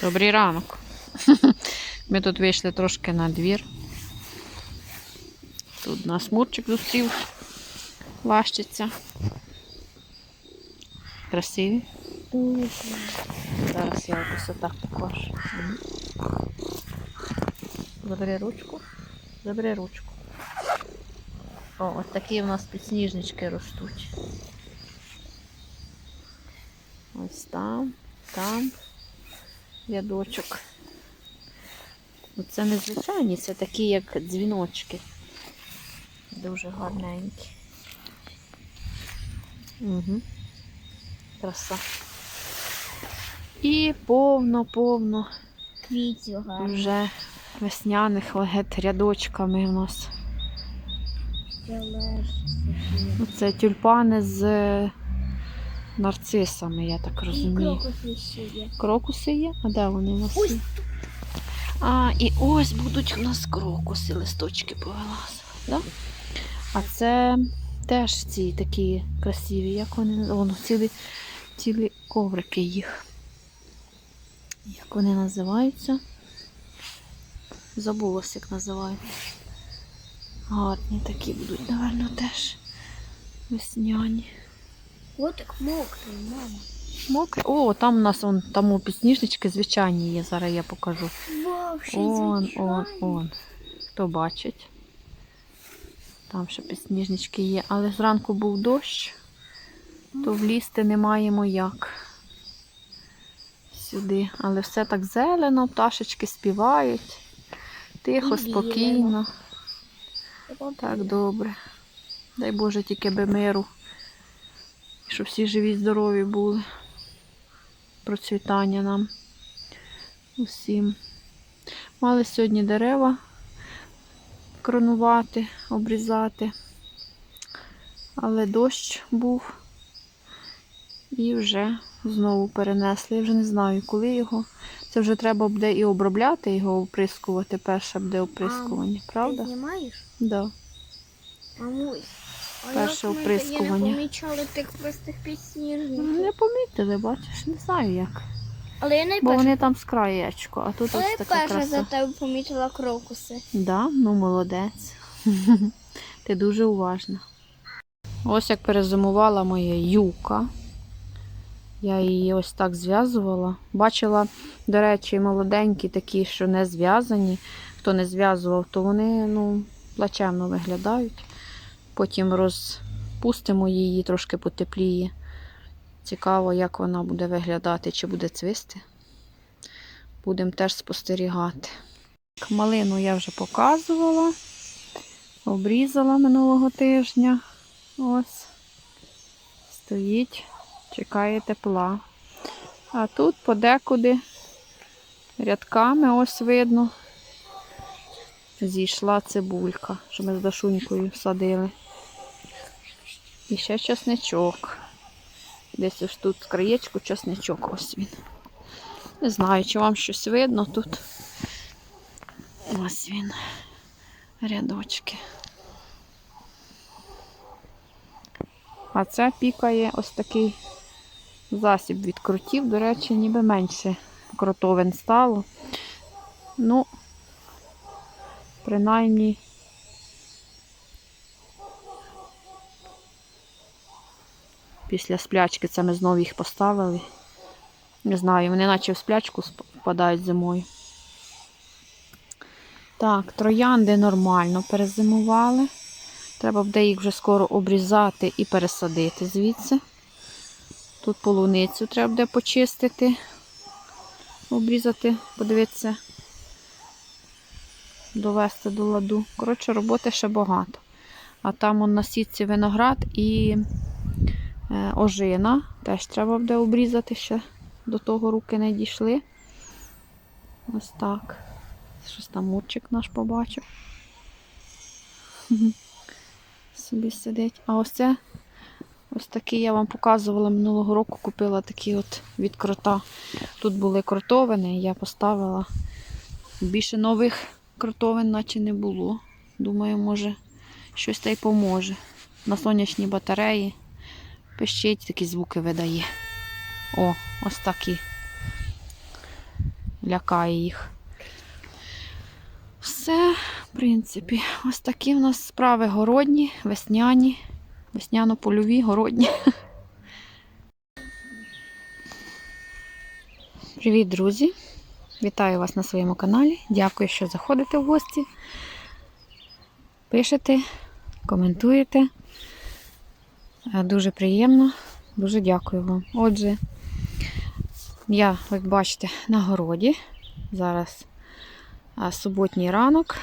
Добрий ранок. Ми тут вийшли трошки на двір. Тут нас Мурчик зустрів, лащиться. Красиві. Зараз я якось отак. Мгм. Забери ручку. Забери ручку. О, от такі у нас підсніжнички ростуть. Ось там, там рядочок. Ну, Це не звичайні, це такі, як дзвіночки. Дуже гарненькі. Угу. Краса. І повно-повно вже весняних лагет рядочками у нас. Ну, Це тюльпани з нарцисами, я так І розумію. крокуси ще є. Крокуси є? А де вони у нас? Є? А, і ось будуть у нас крокуси, листочки повилазили. Да? А це теж ці такі красиві, як вони Воно цілі, цілі коврики їх. Як вони називаються? Забулося, як називаються. Гарні такі будуть, напевно, теж весняні. Котик мокрий, мама. Мокрі. О, там у нас вон, там у підсніжнички звичайні є, зараз я покажу. Вау, Он, он, он. Хто бачить? Там ще підсніжнички є. Але зранку був дощ, то влізти не маємо як сюди. Але все так зелено, пташечки співають. Тихо, спокійно. Так добре. Дай Боже, тільки би миру. Щоб всі живі, здорові були. Процвітання нам. Усім. Мали сьогодні дерева кронувати, обрізати. Але дощ був. І вже знову перенесли. Я вже не знаю, коли його. Це вже треба буде і обробляти його, оприскувати. Перше буде оприскування, правда? Ти знімаєш? Да. Мамусь. Перше оприскування. тоді не помічали тих простих підсніжників. Не помітили, бачиш, не знаю як. Але я Бо вони там з краєчку, а тут але ось я така перша за тебе помітила крокуси. Да, ну молодець. Ти дуже уважна. Ось як перезимувала моя юка. Я її ось так зв'язувала. Бачила, до речі, молоденькі такі, що не зв'язані. Хто не зв'язував, то вони ну, плачевно виглядають. Потім розпустимо її, трошки потепліє. Цікаво, як вона буде виглядати, чи буде цвісти. Будемо теж спостерігати. Малину я вже показувала. Обрізала минулого тижня. Ось. Стоїть, чекає тепла. А тут подекуди рядками ось видно. Зійшла цибулька, що ми з Дашунькою садили. І ще часничок. Десь ось тут краєчку часничок ось він. Не знаю, чи вам щось видно тут. Ось він. Рядочки. А це пікає ось такий засіб від крутів. До речі, ніби менше кротовин стало. Ну, принаймні. Після сплячки це ми знову їх поставили. Не знаю, вони наче в сплячку впадають зимою. Так, троянди нормально перезимували. Треба буде їх вже скоро обрізати і пересадити звідси. Тут полуницю треба буде почистити, обрізати, подивитися, довести до ладу. Коротше, роботи ще багато. А там он на сітці виноград і ожина. Теж треба буде обрізати ще. До того руки не дійшли. Ось так. Щось там мурчик наш побачив. Собі сидить. А ось це ось такий я вам показувала минулого року. Купила такі от від крота. Тут були кротовини, я поставила. Більше нових кротовин, наче не було. Думаю, може, щось та й поможе. На сонячній батареї пищить, такі звуки видає. О, ось такі. лякає їх. Все, в принципі, ось такі в нас справи городні, весняні, весняно-польові, городні. Привіт, друзі! Вітаю вас на своєму каналі. Дякую, що заходите в гості. Пишете, коментуєте. Е, Дуже приємно. Дуже дякую вам. Отже, я, як бачите, на городі. Зараз суботній ранок,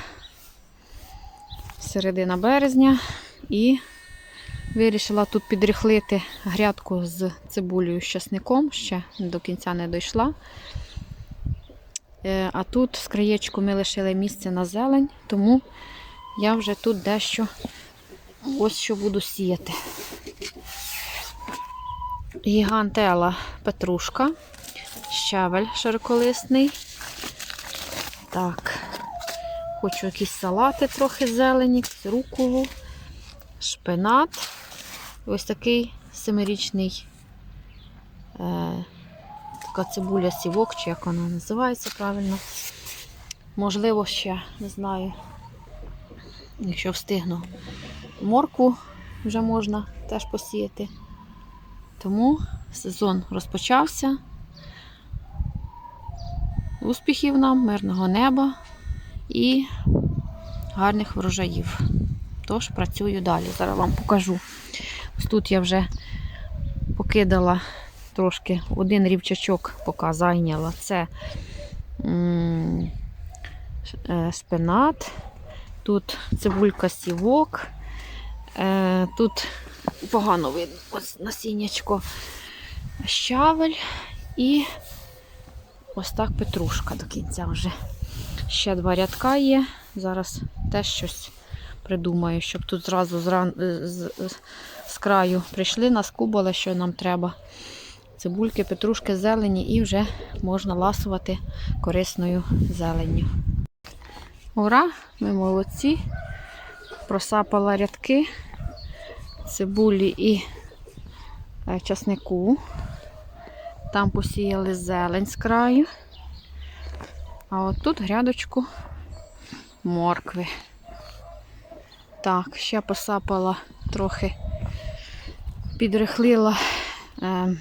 середина березня, і вирішила тут підрихлити грядку з цибулею з часником, ще до кінця не дійшла. Е, А тут з краєчку ми лишили місце на зелень, тому я вже тут дещо ось що буду сіяти. Гігантела петрушка, щавель широколисний. Так, хочу якісь салати трохи зелені, руколу, шпинат. Ось такий семирічний е, така цибуля сівок, чи як вона називається правильно. Можливо, ще, не знаю, якщо встигну, моркву вже можна теж посіяти. Тому сезон розпочався. Успіхів нам, мирного неба і гарних врожаїв. Тож працюю далі. Зараз вам покажу. Ось тут я вже покидала трошки один рівчачок, поки зайняла. Це е, шпинат, тут цибулька сівок, е, тут погано видно ось насіннячко щавель і ось так петрушка до кінця вже. Ще два рядка є. Зараз теж щось придумаю, щоб тут зразу з, з, з краю прийшли, наскубали, що нам треба. Цибульки, петрушки, зелені і вже можна ласувати корисною зеленню. Ура! Ми молодці. Просапала рядки цибулі і е, часнику. Там посіяли зелень з краю. А от тут грядочку моркви. Так, ще посапала трохи, підрихлила е,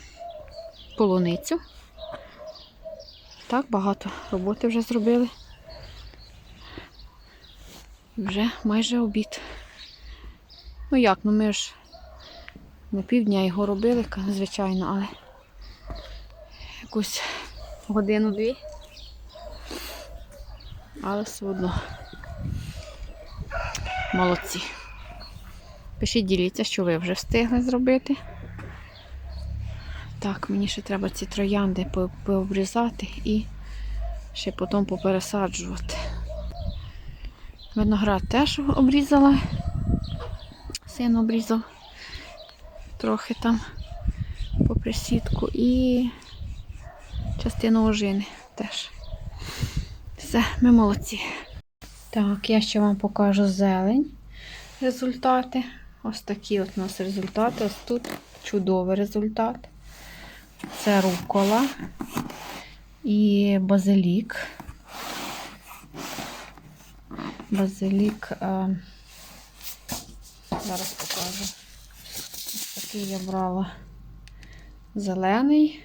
полуницю. Так, багато роботи вже зробили. Вже майже обід. Ну як, ну ми ж на півдня його робили, звичайно, але якусь годину-дві. Але все одно молодці. Пишіть, діліться, що ви вже встигли зробити. Так, мені ще треба ці троянди пообрізати і ще потім попересаджувати. Виноград теж обрізала. Син обрізав трохи там по присідку і частину ожини теж. Все, ми молодці. Так, я ще вам покажу зелень. Результати. Ось такі от у нас результати. Ось тут чудовий результат. Це рукола і базилік. Базилік. е, Зараз покажу. Такий я брала зелений.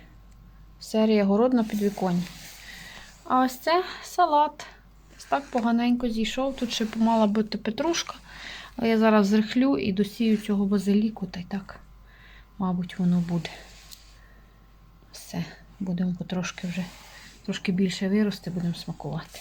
Серія городна підвіконня. А ось це салат. Ось так поганенько зійшов. Тут ще мала бути петрушка. Але я зараз зрихлю і досію цього базиліку, та й так, мабуть, воно буде. Все, будемо потрошки вже трошки більше вирости, будемо смакувати.